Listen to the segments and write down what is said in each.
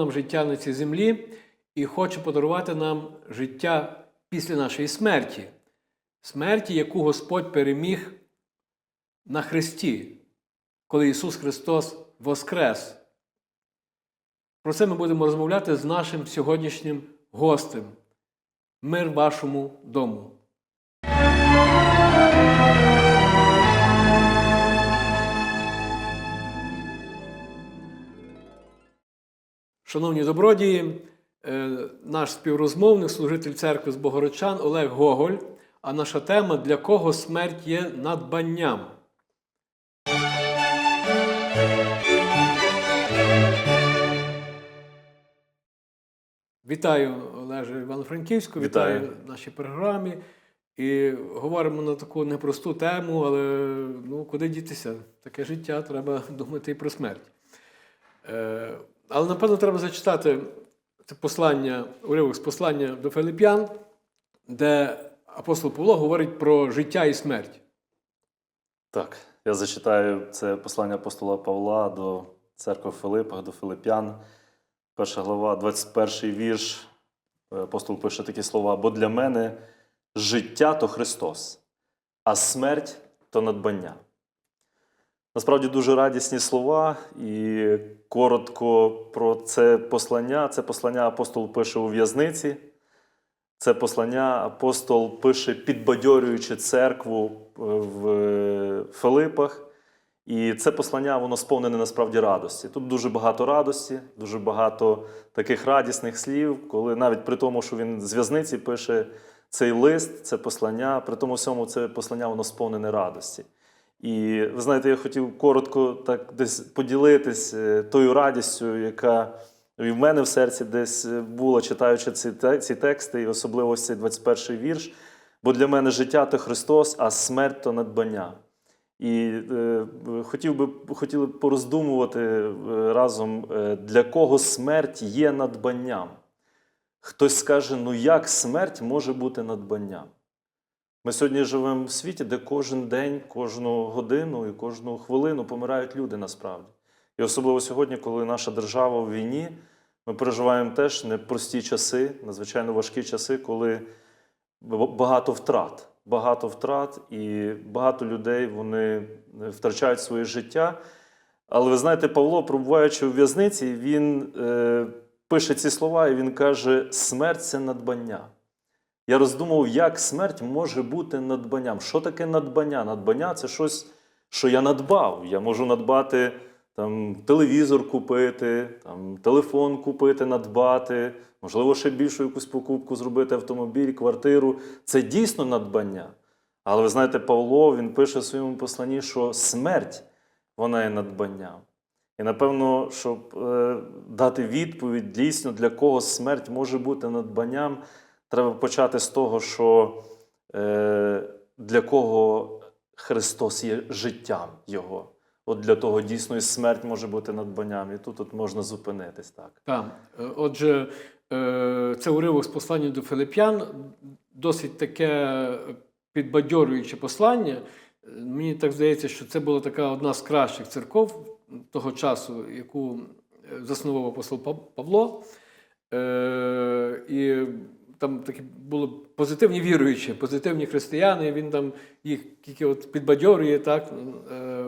Нам життя на цій землі і хоче подарувати нам життя після нашої смерті, смерті, яку Господь переміг на Христі, коли Ісус Христос воскрес. Про це ми будемо розмовляти з нашим сьогоднішнім гостем. Мир вашому дому. Шановні добродії, е, наш співрозмовник, служитель церкви з Богородчан Олег Гоголь. А наша тема для кого смерть є надбанням. Вітаю Олеже Івано-Франківську, вітаю. Вітаю. в нашій програмі. І говоримо на таку непросту тему, але ну, куди дітися? Таке життя, треба думати і про смерть. Е, але напевно треба зачитати це послання, уривок з послання до Филип'ян, де апостол Павло говорить про життя і смерть. Так, я зачитаю це послання апостола Павла до церкви Филипа, до Филип'ян. Перша глава, 21 вірш. Е, Апостол пише такі слова: бо для мене життя то Христос, а смерть то надбання. Насправді дуже радісні слова, і коротко про це послання. Це послання апостол пише у в'язниці. Це послання апостол пише, підбадьорюючи церкву е, в Филипах. І це послання, воно сповнене насправді радості. Тут дуже багато радості, дуже багато таких радісних слів, коли навіть при тому, що він з в'язниці пише цей лист, це послання, при тому всьому це послання, воно сповнене радості. І ви знаєте, я хотів коротко так десь поділитись е, тою радістю, яка і в мене в серці десь е, була, читаючи ці, ці тексти, і особливо цей 21 вірш. Бо для мене життя то Христос, а смерть то надбання. І е, хотів би хотіли б пороздумувати е, разом, для кого смерть є надбанням. Хтось скаже, ну як смерть може бути надбанням? Ми сьогодні живемо в світі, де кожен день, кожну годину і кожну хвилину помирають люди насправді. І особливо сьогодні, коли наша держава в війні, ми переживаємо теж непрості часи, надзвичайно важкі часи, коли багато втрат. Багато втрат, і багато людей вони втрачають своє життя. Але ви знаєте, Павло, пробуваючи у в'язниці, він е, пише ці слова, і він каже: смерть це надбання. Я роздумував, як смерть може бути надбанням. Що таке надбання? Надбання це щось, що я надбав. Я можу надбати там, телевізор купити, там, телефон купити, надбати, можливо, ще більшу якусь покупку зробити, автомобіль, квартиру. Це дійсно надбання. Але ви знаєте, Павло він пише в своєму посланні, що смерть вона є надбанням. І напевно, щоб е, дати відповідь дійсно, для кого смерть може бути надбанням, треба почати з того, що е, для кого Христос є життям Його. От для того дійсно і смерть може бути надбанням. І тут от можна зупинитись так. Так. Е, Отже, е, це уривок з послання до Филип'ян, досить таке підбадьорююче послання. Мені так здається, що це була така одна з кращих церков того часу, яку е, заснував апостол Павло. І там такі були позитивні віруючі, позитивні християни. Він там їх тільки от підбадьорює, так, е,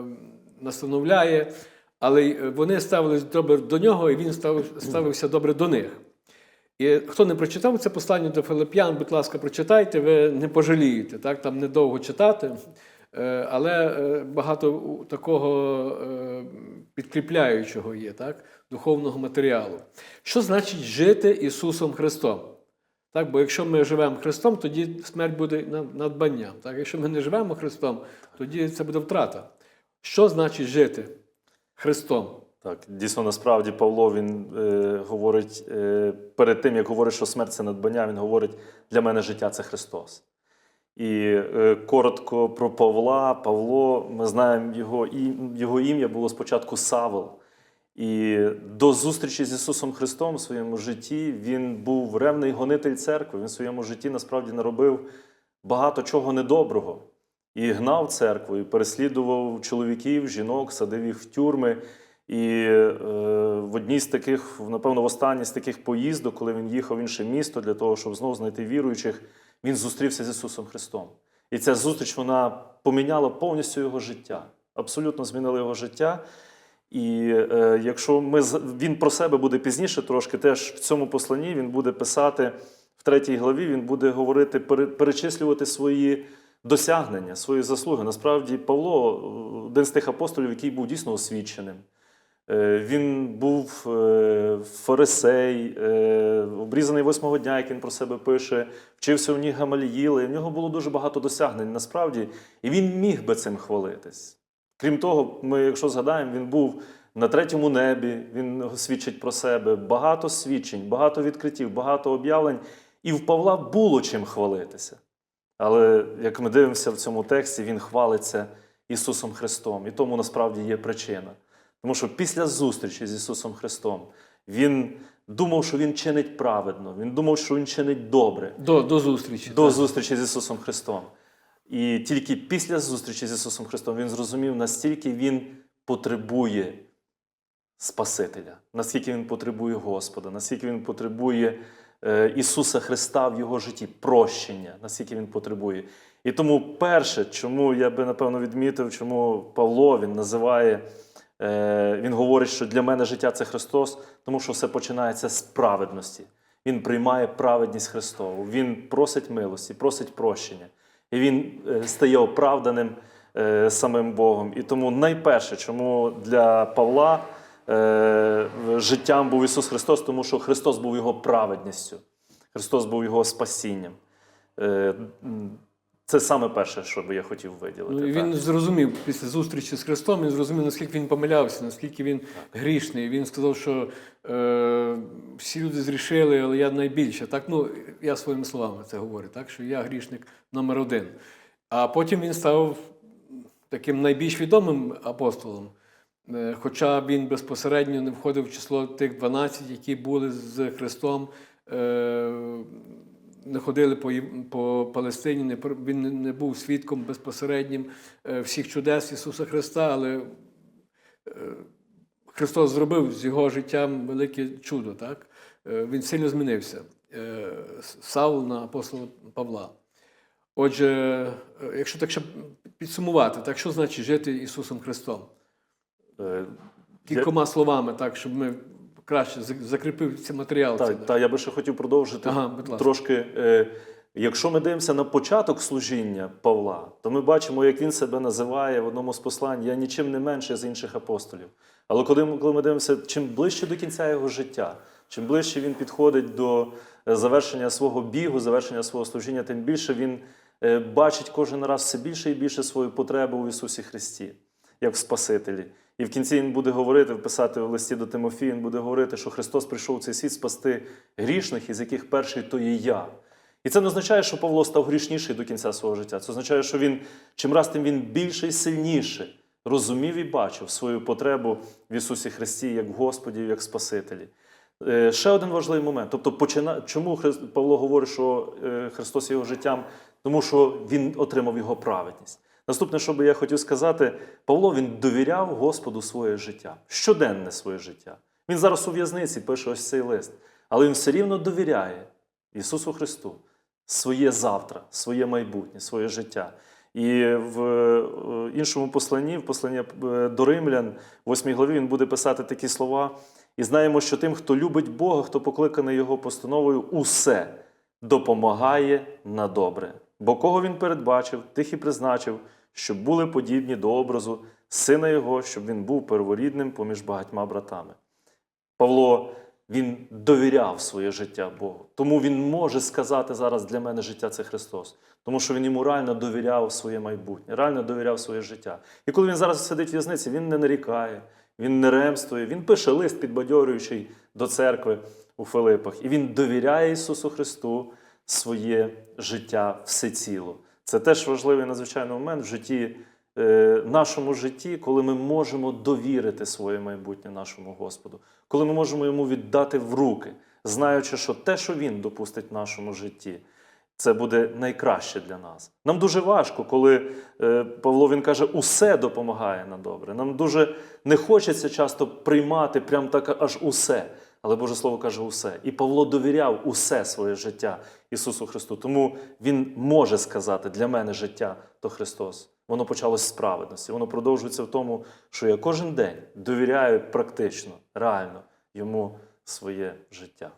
настановляє. Але вони ставились добре до нього, і він ставив, ставився добре до них. І хто не прочитав це послання до Филип'ян, будь ласка, прочитайте, ви не пожалієте. Так? Там недовго читати, е, але е, багато такого е, підкріпляючого є, так? духовного матеріалу. Що значить жити Ісусом Христом? Так, бо якщо ми живемо Христом, тоді смерть буде надбанням. Так? Якщо ми не живемо Христом, тоді це буде втрата. Що значить жити Христом? Так, дійсно, насправді Павло він е, говорить е, перед тим, як говорить, що смерть це надбання, він говорить, для мене життя це Христос. І е, коротко про Павла. Павло, ми знаємо, його, і, його ім'я було спочатку Савел. І до зустрічі з Ісусом Христом в своєму житті він був ревний гонитель церкви. Він в своєму житті насправді наробив багато чого недоброго. І гнав церкву, і переслідував чоловіків, жінок, садив їх в тюрми. І е, в одній з таких, напевно, в останній з таких поїздок, коли він їхав в інше місто для того, щоб знову знайти віруючих, він зустрівся з Ісусом Христом. І ця зустріч вона поміняла повністю його життя, абсолютно змінила його життя. І е, якщо ми він про себе буде пізніше трошки, теж в цьому посланні він буде писати в третій главі, він буде говорити, пере- перечислювати свої досягнення, свої заслуги. Насправді, Павло один з тих апостолів, який був дійсно освіченим. Е, Він був е, фарисей, е, обрізаний восьмого дня, як він про себе пише, вчився у них Гамаліїли. В нього було дуже багато досягнень насправді, і він міг би цим хвалитись. Крім того, ми, якщо згадаємо, він був на третьому небі, він свідчить про себе. Багато свідчень, багато відкриттів, багато об'явлень. І в Павла було чим хвалитися. Але як ми дивимося в цьому тексті, він хвалиться Ісусом Христом. І тому насправді є причина. Тому що після зустрічі з Ісусом Христом він думав, що Він чинить праведно, він думав, що Він чинить добре До, до зустрічі. до так. зустрічі з Ісусом Христом. І тільки після зустрічі з Ісусом Христом він зрозумів, наскільки Він потребує Спасителя, наскільки Він потребує Господа, наскільки Він потребує е, Ісуса Христа в його житті, прощення, наскільки Він потребує. І тому перше, чому я би напевно відмітив, чому Павло він називає, е, він говорить, що для мене життя це Христос, тому що все починається з праведності. Він приймає праведність Христову, він просить милості, просить прощення. Він е, стає оправданим е, самим Богом. І тому найперше, чому для Павла е, життям був Ісус Христос, тому що Христос був його праведністю, Христос був його спасінням. Це саме перше, що би я хотів виділити. Ну, і так. він зрозумів після зустрічі з Христом, він зрозумів, наскільки він помилявся, наскільки він грішний. Він сказав, що е, всі люди зрішили, але я найбільше. Так, ну, я своїми словами це говорю, так, що я грішник номер один. А потім він став таким найбільш відомим апостолом. Е, Хоча він безпосередньо не входив в число тих 12, які були з Христом, е, ходили по, по Палестині, не, він не- не був свідком безпосереднім е, всіх чудес Ісуса Христа, але е, Христос зробив з його життям велике чудо. Так? Е, Він сильно змінився. Савл на апостола Павла. Отже, якщо так ще підсумувати, так що значить жити Ісусом Христом? Кількома словами, так, щоб ми краще закріпив цей матеріал. цей, Так, та, я би ще хотів продовжити Ага, будь ласка. трошки. Е, якщо ми дивимося на початок служіння Павла, то ми бачимо, як він себе називає в одному з послань Я нічим не менше з інших апостолів. Але коли ми, коли ми дивимося, чим ближче до кінця його життя, чим ближче він підходить до е, завершення свого бігу, завершення свого служіння, тим більше він е, бачить кожен раз все більше і більше свою потребу в Ісусі Христі, як в Спасителі. І в кінці він буде говорити, вписати в листі до Тимофія, він буде говорити, що Христос прийшов у цей світ спасти грішних, із яких перший то є я. І це не означає, що Павло став грішніший до кінця свого життя. Це означає, що він чим раз тим він більше і сильніше розумів і бачив свою потребу в Ісусі Христі як Господі, як Спасителі. Е, Ще один важливий момент. Тобто, почина... чому Павло говорить, що е, Христос є його життям? Тому що він отримав його праведність. Наступне, що би я хотів сказати, Павло він довіряв Господу своє життя, щоденне своє життя. Він зараз у в'язниці пише ось цей лист, але він все рівно довіряє Ісусу Христу своє завтра, своє майбутнє, своє життя. І в е, іншому посланні, в посланні е, до Римлян, в 8 главі, він буде писати такі слова. І знаємо, що тим, хто любить Бога, хто покликаний Його постановою, усе допомагає на добре. Бо кого він передбачив, тих і призначив, щоб були подібні до образу сина Його, щоб він був перворідним поміж багатьма братами. Павло він довіряв своє життя Богу. Тому він може сказати зараз для мене життя це Христос. Тому що він йому реально довіряв своє майбутнє, реально довіряв своє життя. І коли він зараз сидить в в'язниці, він не нарікає, він не ремствує, він пише лист підбадьорюючий до церкви у Филипах. І він довіряє Ісусу Христу своє життя всеціло. Це теж важливий надзвичайний момент в житті, е, нашому житті, коли ми можемо довірити своє майбутнє нашому Господу, коли ми можемо йому віддати в руки, знаючи, що те, що Він допустить в нашому житті, Це буде найкраще для нас. Нам дуже важко, коли е, Павло він каже, усе допомагає на добре. Нам дуже не хочеться часто приймати прям так аж усе. Але Боже Слово каже усе. І Павло довіряв усе своє життя Ісусу Христу. Тому Він може сказати: для мене життя то Христос. Воно почалось з праведності. Воно продовжується в тому, що я кожен день довіряю практично, реально йому своє життя.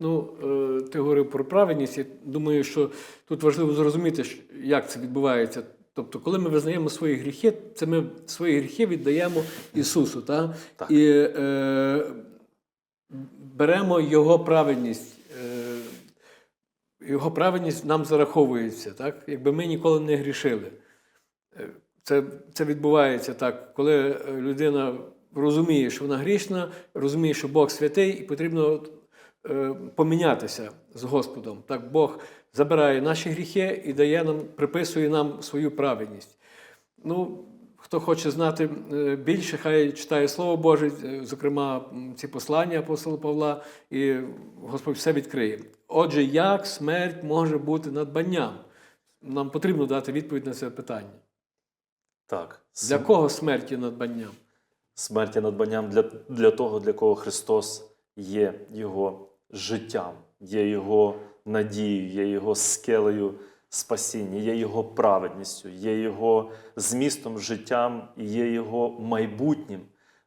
Ну, е, ти говорив про праведність. Я думаю, що тут важливо зрозуміти, як це відбувається. Тобто, коли ми визнаємо свої гріхи, це ми свої гріхи віддаємо Ісусу, та? Так. і е, беремо Його праведність. Е, його праведність нам зараховується, так? якби ми ніколи не грішили. Е, Це, це відбувається так, коли е, людина розуміє, що вона грішна, розуміє, що Бог святий, і потрібно помінятися з Господом. Так Бог забирає наші гріхи і дає нам, приписує нам свою праведність. Ну, хто хоче знати е, більше, хай читає Слово Боже, е, зокрема ці послання апостола Павла, і Господь все відкриє. Отже, як смерть може бути надбанням? Нам потрібно дати відповідь на це питання. Так, Для кого смерть є надбанням? смерть є надбанням для, для того, для кого Христос є Його життям, є Його надією, є Його скелею спасіння, є Його праведністю, є Його змістом, життям є Його майбутнім.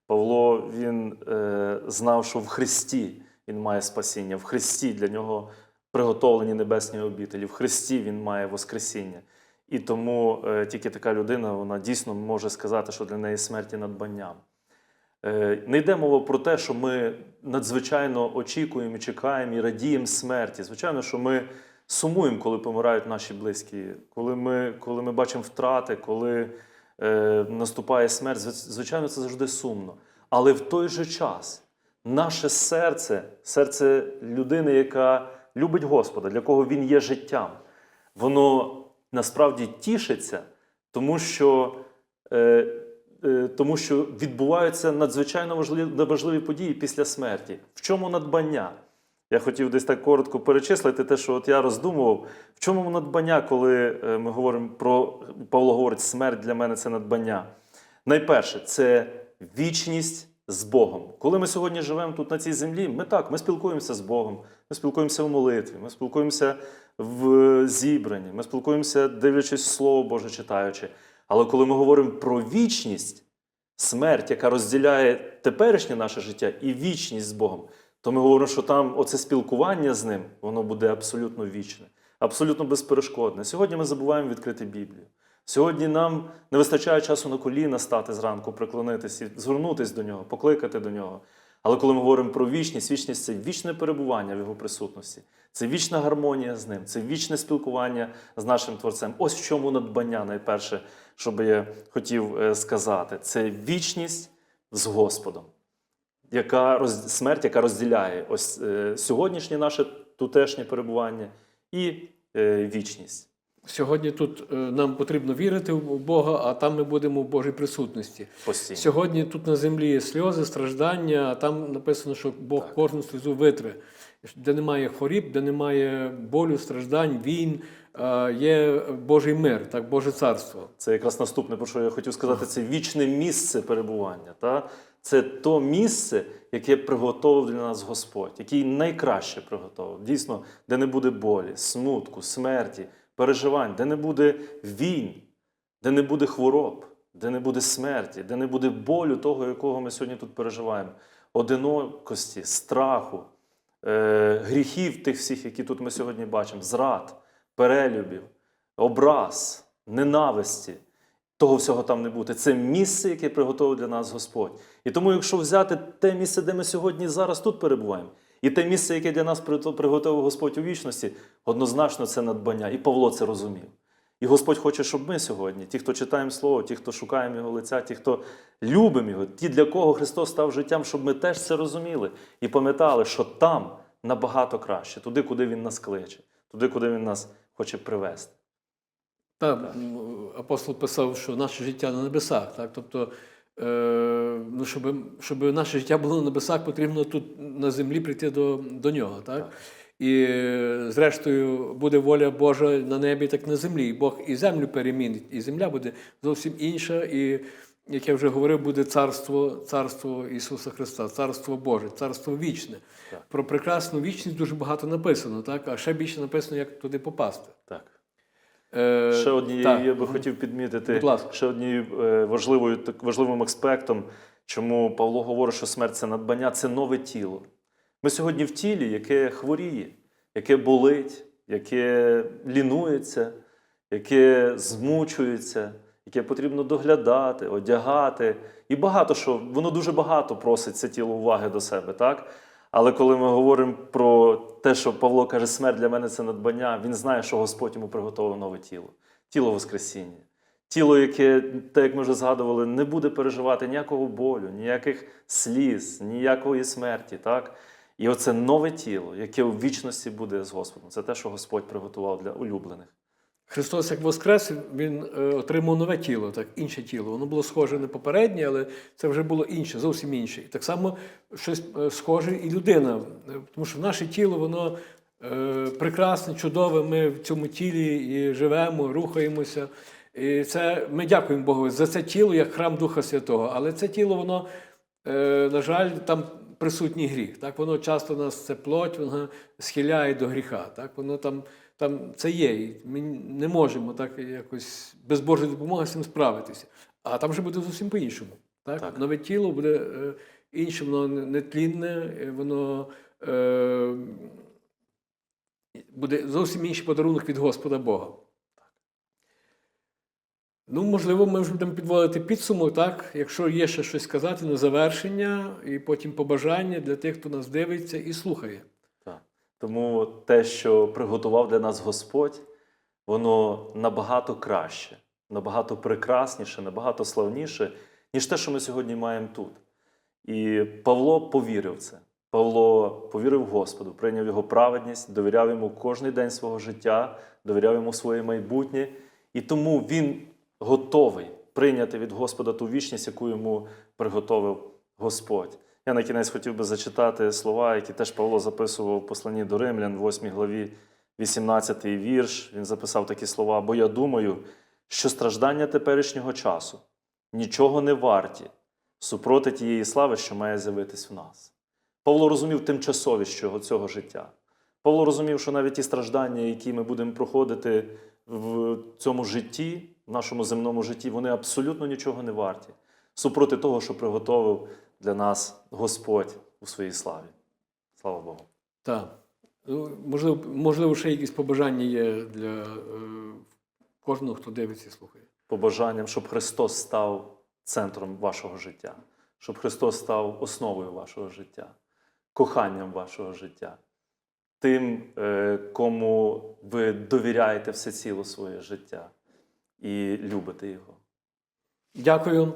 Павло він е, знав, що в Христі він має спасіння, в Христі для нього приготовлені небесні обітелі, в Христі він має Воскресіння. І тому е, тільки така людина вона дійсно може сказати, що для неї смерть є надбанням. Е, не йде мова про те, що ми надзвичайно очікуємо чекаємо і радіємо смерті. Звичайно, що ми сумуємо, коли помирають наші близькі, коли ми, коли ми бачимо втрати, коли е, наступає смерть. Звичайно, це завжди сумно. Але в той же час наше серце, серце людини, яка любить Господа, для кого Він є життям, воно насправді тішиться, тому що, е, е, тому що відбуваються надзвичайно важливі, події після смерті. В чому надбання? Я хотів десь так коротко перечислити те, що от я роздумував. В чому надбання, коли е, ми говоримо про Павло говорить, смерть для мене це надбання. Найперше, це вічність з Богом. Коли ми сьогодні живемо тут на цій землі, ми так, ми спілкуємося з Богом, ми спілкуємося в молитві, ми спілкуємося в зібранні, ми спілкуємося, дивлячись Слово Боже читаючи. Але коли ми говоримо про вічність, смерть, яка розділяє теперішнє наше життя і вічність з Богом, то ми говоримо, що там оце спілкування з ним, воно буде абсолютно вічне, абсолютно безперешкодне. Сьогодні ми забуваємо відкрити Біблію. Сьогодні нам не вистачає часу на коліна стати зранку, приклонитися, звернутися до нього, покликати до нього. Але коли ми говоримо про вічність, вічність це вічне перебування в його присутності, це вічна гармонія з ним, це вічне спілкування з нашим Творцем. Ось в чому надбання найперше, що би я хотів е, сказати, це вічність з Господом, яка роз... смерть, яка розділяє ось е, сьогоднішнє наше тутешнє перебування і е, вічність. Сьогодні тут е, нам потрібно вірити в Бога, а там ми будемо в Божій присутності. Постійно. Сьогодні тут на землі є сльози, страждання, а там написано, що Бог Так. кожну сльозу витре. Де немає хворіб, де немає болю, страждань, війн, є Божий мир, так, Боже царство. Це якраз наступне, про що я хотів сказати, це вічне місце перебування. Та? Це то місце, яке приготовив для нас Господь, який найкраще приготовив. Дійсно, де не буде болі, смутку, смерті, переживань, де не буде війн, де не буде хвороб, де не буде смерті, де не буде болю того, якого ми сьогодні тут переживаємо, одинокості, страху, е, гріхів тих всіх, які тут ми сьогодні бачимо, зрад, перелюбів, образ, ненависті. Того всього там не буде. Це місце, яке приготовив для нас Господь. І тому, якщо взяти те місце, де ми сьогодні зараз тут перебуваємо, і те місце, яке для нас приготов- приготовив Господь у вічності, однозначно це надбання. І Павло це розумів. І Господь хоче, щоб ми сьогодні, ті, хто читаємо Слово, ті, хто шукаємо Його лиця, ті, хто любимо Його, ті, для кого Христос став життям, щоб ми теж це розуміли і пам'ятали, що там набагато краще, туди, куди Він нас кличе, туди, куди Він нас хоче привести. Так, апостол писав, що наше життя на небесах. Так? Тобто, е, ну, щоб, щоб наше життя було на небесах, потрібно тут на землі прийти до, до нього. Так? Так. І зрештою буде воля Божа на небі, так на землі. І Бог і землю перемінить, і земля буде зовсім інша. І, як я вже говорив, буде царство, царство Ісуса Христа, царство Боже, царство вічне. Так. Про прекрасну вічність дуже багато написано, так? а ще більше написано, як туди попасти. Так. Е, Ще однією так. я би хотів підмітити, Будь ласка. ще однією е, важливою так важливим аспектом, чому Павло говорить, що смерть це надбання, це нове тіло. Ми сьогодні в тілі, яке хворіє, яке болить, яке лінується, яке змучується, яке потрібно доглядати, одягати. І багато що, воно дуже багато просить це тіло уваги до себе, так? Але коли ми говоримо про те, що Павло каже, смерть для мене це надбання, він знає, що Господь йому приготовив нове тіло, тіло Воскресіння. Тіло, яке, так як ми вже згадували, не буде переживати ніякого болю, ніяких сліз, ніякої смерті. Так? І оце нове тіло, яке у вічності буде з Господом. Це те, що Господь приготував для улюблених. Христос як Воскрес, Він е, отримав нове тіло, так, інше тіло. Воно було схоже на попереднє, але це вже було інше, зовсім інше. І так само щось е, схоже і людина. Е, Тому що наше тіло, воно прекрасне, чудове. Ми в цьому тілі і живемо, рухаємося. І це ми дякуємо Богу за це тіло як храм Духа Святого. Але це тіло, воно, на жаль, там присутній гріх. Так? Воно часто нас це плоть, воно схиляє до гріха. Так? Воно там, там це є. І ми не можемо так якось без Божої допомоги з цим справитися. А там вже буде зовсім по-іншому. Так? Так. Нове тіло буде е, інше, воно не- нетлінне, е, воно е, буде зовсім інший подарунок від Господа Бога. Ну, можливо, ми вже будемо підводити підсумок, так? Якщо є ще щось сказати на завершення, і потім побажання для тих, хто нас дивиться і слухає. Тому те, що приготував для нас Господь, воно набагато краще, набагато прекрасніше, набагато славніше, ніж те, що ми сьогодні маємо тут. І Павло повірив в це. Павло повірив Господу, прийняв його праведність, довіряв йому кожний день свого життя, довіряв йому своє майбутнє. І тому він готовий прийняти від Господа ту вічність, яку йому приготовив Господь. Я на кінець хотів би зачитати слова, які теж Павло записував в посланні до Римлян, в 8 главі, 18 вірш. Він записав такі слова: Бо я думаю, що страждання теперішнього часу нічого не варті супроти тієї слави, що має з'явитись в нас. Павло розумів тимчасовість цього, цього життя. Павло розумів, що навіть ті страждання, які ми будемо проходити в цьому житті, в нашому земному житті, вони абсолютно нічого не варті. Супроти того, що приготовив для нас Господь у своїй славі. Слава Богу. Так. Ну, можливо, можливо, ще якісь побажання є для е, кожного, хто дивиться і слухає. Побажанням, щоб Христос став центром вашого життя, щоб Христос став основою вашого життя, коханням вашого життя, тим, е, кому ви довіряєте всеціло своє життя і любите Його. Дякую.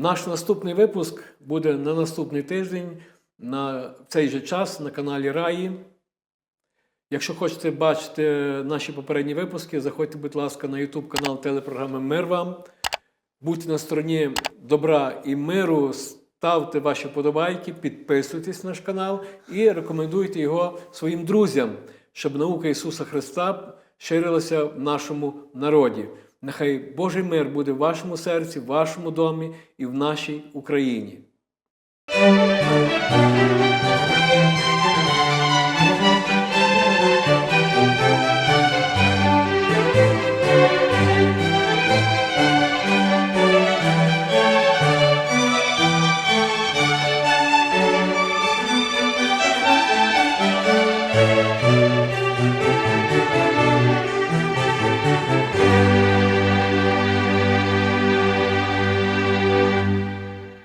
Наш наступний випуск буде на наступний тиждень на цей же час на каналі Раї. Якщо хочете бачити наші попередні випуски, заходьте, будь ласка, на YouTube канал телепрограми Мир вам. Будьте на стороні добра і миру, ставте ваші подобайки, підписуйтесь на наш канал і рекомендуйте його своїм друзям, щоб наука Ісуса Христа ширилася в нашому народі. Нехай Божий мир буде в вашому серці, в вашому домі і в нашій Україні.